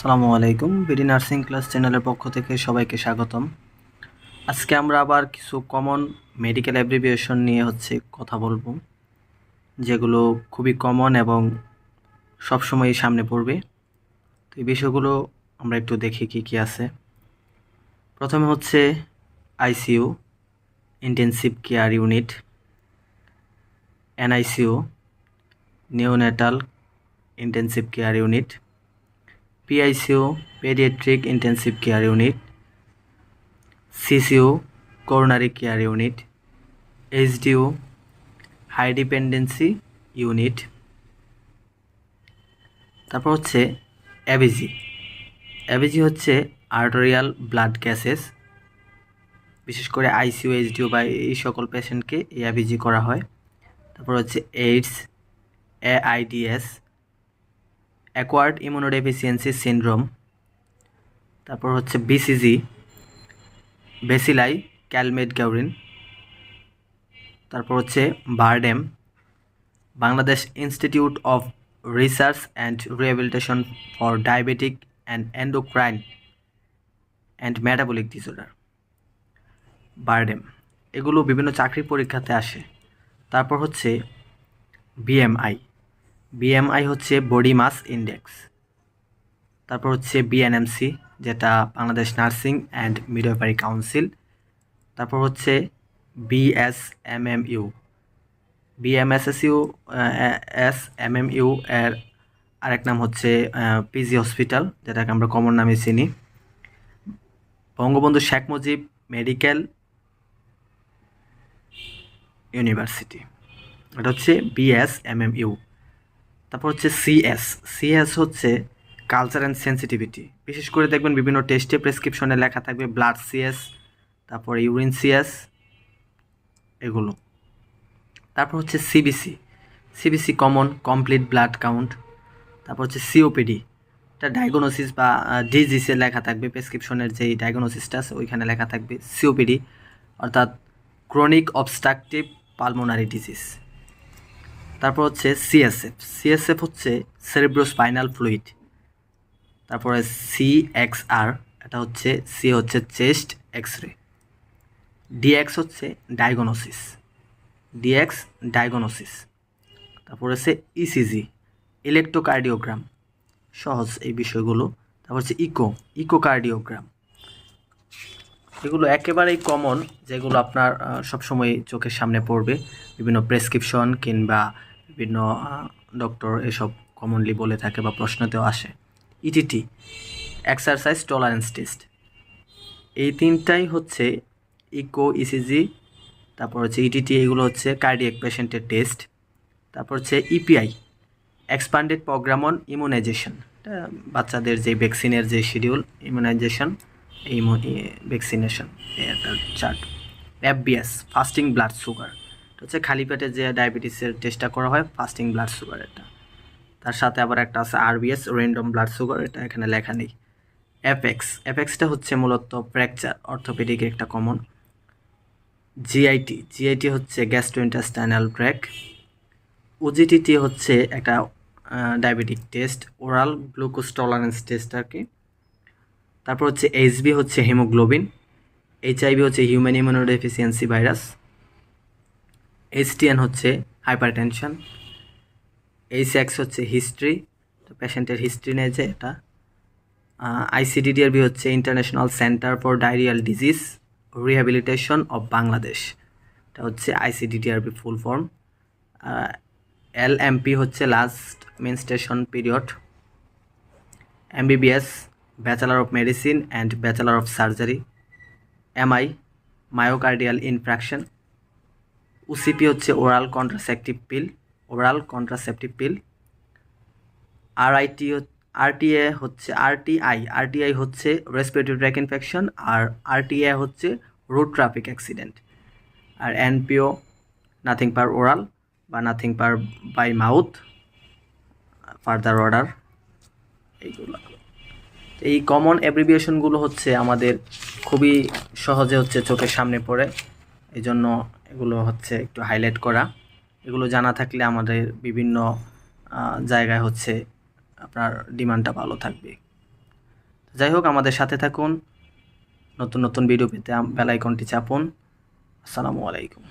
আসসালামু আলাইকুম, BD nursing class চ্যানেলের পক্ষ থেকে সবাইকে স্বাগতম। আজকে আমরা আবার কিছু কমন মেডিকেল অ্যাব্রিভিয়েশন নিয়ে হচ্ছে কথা বলব, যেগুলো খুবই কমন এবং সবসময়ই সামনে পড়বে। তো এই বিষয়গুলো আমরা একটু দেখি কি কি আছে। প্রথমে হচ্ছে ICU intensive care unit NICU neonatal intensive care unit PICU Pediatric Intensive Care Unit, CCU Coronary Care Unit, HDU High Dependency Unit, তারপর হচ্ছে অ্যাবিজি অ্যাবিজি হচ্ছে আর্টারিয়াল ব্লাড গ্যাসেস বিশেষ করে আইসিইউ এইচডিও বা এই সকল পেশেন্টকে এই অ্যাবিজি করা হয়। তারপর হচ্ছে AIDS A I D S acquired immunodeficiency syndrome, তারপর হচ্ছে বিসিজি বেসিলাই, ক্যালমেট গ্যাউরিন তারপর হচ্ছে BIRDEM, Bangladesh institute of research and rehabilitation for diabetic and endocrine and metabolic disorder, BIRDEM. এগুলো বিভিন্ন চাকরি পরীক্ষাতে আসে। তারপর হচ্ছে বিএমআই বিএমআই হচ্ছে বডি মাস ইন্ডেক্স তারপর হচ্ছে বিএনএমসি যেটা Bangladesh nursing and midwifery council. তারপর হচ্ছে বিএসএমএমইউ বিএমএসএসইউ এস এমএমইউ এর আরেক নাম হচ্ছে পিজি হসপিটাল যেটাকে আমরা কমন নামে চিনি। Bangabandhu Sheikh Mujib medical university. এটা হচ্ছে বিএসএমএমইউ তারপর হচ্ছে সিএস সিএস হচ্ছে কালচার অ্যান্ড সেন্সিটিভিটি বিশেষ করে দেখবেন বিভিন্ন টেস্টে প্রেসক্রিপশনে লেখা থাকবে ব্লাড সিএস তারপর ইউরিন সিএস এগুলো। তারপর হচ্ছে CBC CBC common complete blood count তারপর হচ্ছে সিওপিডি এটা ডায়াগনোসিস বা ডিজিসে লেখা থাকবে প্রেসক্রিপশনের যেই ডায়াগনোসিসটা ওইখানে লেখা থাকবে সিওপিডি অর্থাৎ ক্রনিক অবস্ট্রাকটিভ পালমোনারি ডিজিজ তারপর হচ্ছে সিএসএফ সিএসএফ হচ্ছে সেরিব্রোস্পাইনাল ফ্লুইড তারপরে সিএক্সআর এটা হচ্ছে সি হচ্ছে চেস্ট এক্স রে ডিএক্স হচ্ছে ডায়াগনোসিস ডিএক্স ডায়াগনোসিস তারপর হচ্ছে ইসিজি ইলেকট্রোকার্ডিওগ্রাম সহজ এই বিষয়গুলো। তারপর হচ্ছে ইকো ইকোকার্ডিওগ্রাম এগুলো একেবারেই কমন যেগুলো আপনার সবসময় চোখের সামনে পড়বে। বিভিন্ন প্রেসক্রিপশন কিংবা বিভিন্ন ডক্টর এসব কমনলি বলে থাকে বা প্রশ্নতেও আসে। ইটিটি এক্সারসাইজ টলারেন্স টেস্ট এই তিনটাই হচ্ছে ইকো ইসিজি তারপর হচ্ছে ইটিটি এগুলো হচ্ছে কার্ডিয়াক পেশেন্টের টেস্ট তারপর হচ্ছে EPI expanded programme on immunisation বাচ্চাদের যে ভ্যাকসিনের যে শিডিউল ইমিউনাইজেশন এই vaccination chart FBS fasting blood sugar হচ্ছে খালি পেটে যে ডায়াবেটিসের টেস্টটা করা হয় ফাস্টিং ব্লাড সুগার এটা। তার সাথে আবার একটা আছে আরবিএস র্যান্ডম ব্লাড সুগার এটা এখানে লেখা নেই। এফএক্স এফএক্সটা হচ্ছে মূলত ফ্র্যাকচার অর্থোপেডিক একটা কমন জিআইটি জিআইটি হচ্ছে গ্যাস্ট্রোইন্টাস্টাইনাল ট্র্যাক ওজিটিটি হচ্ছে একটা diabetic test oral glucose tolerance test আর কি। তারপর হচ্ছে এইচবি হচ্ছে হিমোগ্লোবিন এইচআইভি হচ্ছে হিউম্যান ইমিউনোডেফিসিয়েন্সি ভাইরাস এইচটিএন হচ্ছে হাইপার টেনশন এইচ এক্স হচ্ছে হিস্ট্রি তো পেশেন্টের হিস্ট্রি নিয়ে যে এটা। আইসিডিডিআরবি হচ্ছে international centre for diarrhoeal disease rehabilitation of Bangladesh এটা হচ্ছে ICDDRB full form L MP হচ্ছে last menstruation period MBBS bachelor of medicine and bachelor of surgery MI myocardial infarction OCP হচ্ছে oral contraceptive pill oral contraceptive pill RIT RTA হচ্ছে RTI RTI হচ্ছে respiratory tract infection আর RTA হচ্ছে road traffic accident আর NPO nothing per oral বা nothing per by mouth further order এইগুলো। এই common অ্যাব্রিভিয়েশনগুলো হচ্ছে আমাদের খুবই সহজে হচ্ছে চোখের সামনে পড়ে এই জন্য এগুলো হচ্ছে একটু হাইলাইট করা। এগুলো জানা থাকলে আমাদের বিভিন্ন জায়গায় হচ্ছে আপনার ডিমান্ডটা ভালো থাকবে। যাই হোক, আমাদের সাথে থাকুন। নতুন নতুন ভিডিও পেতে বেলাইকনটি চাপুন। আসসালামু আলাইকুম।